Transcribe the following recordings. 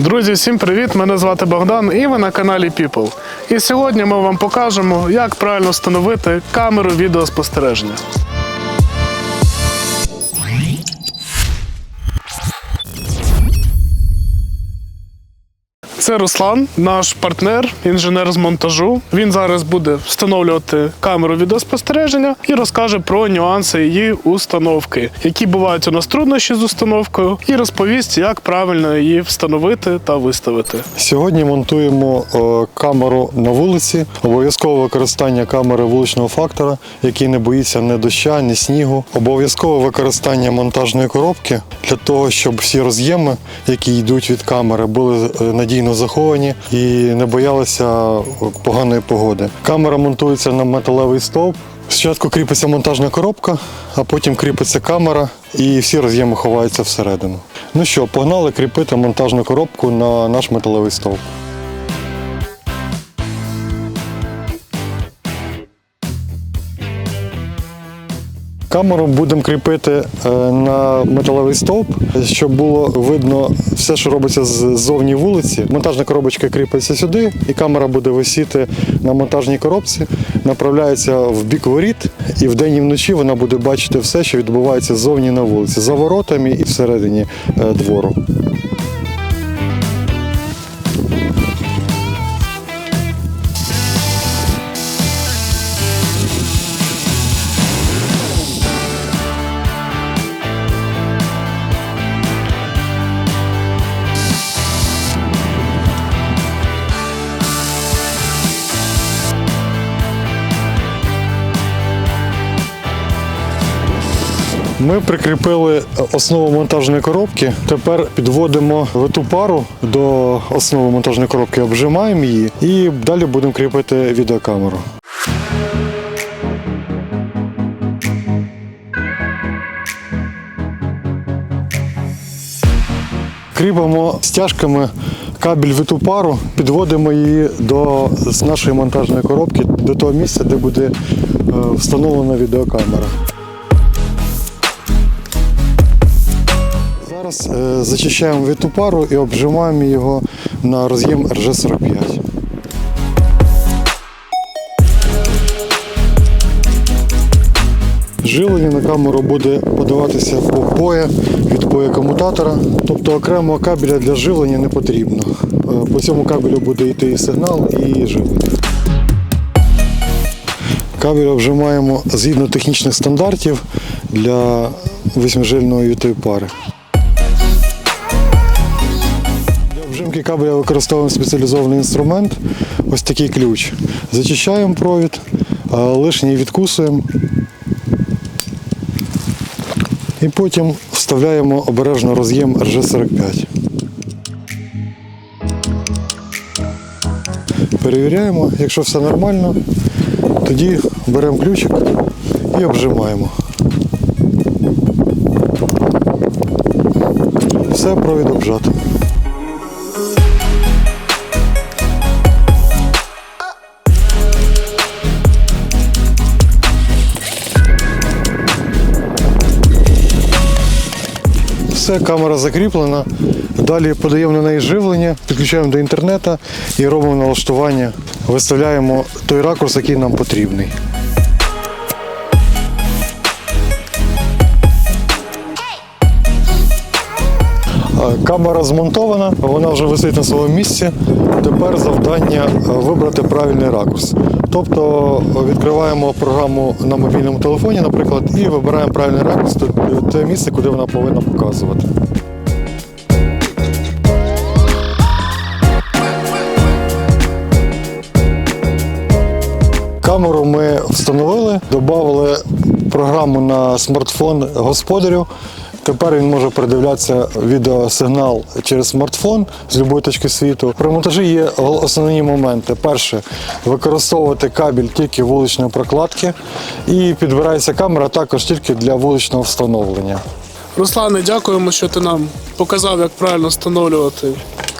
Друзі, всім привіт! Мене звати Богдан і ви на каналі People. І сьогодні ми вам покажемо, як правильно встановити камеру відеоспостереження. Це Руслан, наш партнер, інженер з монтажу. Він зараз буде встановлювати камеру відеоспостереження і розкаже про нюанси її установки, які бувають у нас труднощі з установкою, і розповість, як правильно її встановити та виставити. Сьогодні монтуємо е, камеру на вулиці. Обов'язкове використання камери вуличного фактора, який не боїться ні доща, ні снігу. Обов'язкове використання монтажної коробки для того, щоб всі роз'єми, які йдуть від камери, були е, надійно заховані і не боялися поганої погоди. Камера монтується на металевий стовп. Спочатку кріпиться монтажна коробка, а потім кріпиться камера і всі роз'єми ховаються всередину. Ну що, погнали кріпити монтажну коробку на наш металевий стовп. Камеру будемо кріпити е, на металевий стовп, щоб було видно все, що робиться ззовні вулиці. Монтажна коробочка кріпиться сюди, і камера буде висіти на монтажній коробці, направляється в бік воріт, і вдень і вночі вона буде бачити все, що відбувається ззовні на вулиці, за воротами і всередині е, двору. Ми прикріпили основу монтажної коробки. Тепер підводимо виту пару до основи монтажної коробки, обжимаємо її і далі будемо кріпити відеокамеру. Кріпимо стяжками кабель виту пару, підводимо її до нашої монтажної коробки до того місця, де буде е, встановлена відеокамера. Зараз е, зачищаємо виту пару і обжимаємо його на роз'єм RG45. Живлення на камеру буде подаватися по пое від пое комутатора, тобто окремого кабеля для живлення не потрібно. Е, По цьому кабелю буде йти і сигнал, і живлення. Кабель обжимаємо згідно технічних стандартів для восьмижильної вітої пари. Обжимки кабеля використовуємо спеціалізований інструмент, ось такий ключ. Зачищаємо провід, лишній відкусуємо. І потім вставляємо обережно роз'єм RG45. Перевіряємо, якщо все нормально, тоді беремо ключик і обжимаємо. Все, провід обжато. Все, камера закріплена. Далі подаємо на неї живлення, підключаємо до інтернету і робимо налаштування. Виставляємо той ракурс, який нам потрібний. Камера змонтована, вона вже висить на своєму місці. Тепер завдання е, вибрати правильний ракурс. Тобто е, відкриваємо програму на мобільному телефоні, наприклад, і вибираємо правильний ракурс, те- те місце, куди вона повинна показувати. Камеру ми встановили, додали програму на смартфон господарю. Тепер він може передивлятися відеосигнал через смартфон з будь-якої точки світу. При монтажі є основні моменти. Перше використовувати кабель тільки вуличної прокладки, і підбирається камера також тільки для вуличного встановлення. Руслане, дякуємо, що ти нам показав, як правильно встановлювати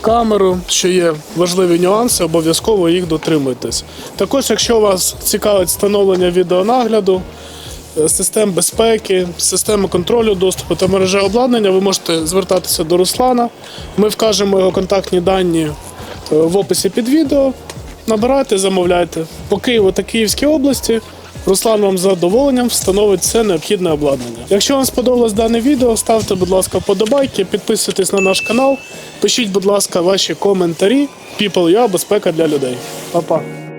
камеру, що є важливі нюанси, обов'язково їх дотримуйтесь. Також, якщо вас цікавить встановлення відеонагляду, систем безпеки, системи контролю доступу та мережі обладнання, ви можете звертатися до Руслана. Ми вкажемо його контактні дані е, в описі під відео. Набирайте, замовляйте. По Києву та Київській області Руслан вам з задоволенням встановить все необхідне обладнання. Якщо вам сподобалось дане відео, ставте, будь ласка, вподобайки, підписуйтесь на наш канал, пишіть, будь ласка, ваші коментарі. People.ua – безпека для людей. Па-па.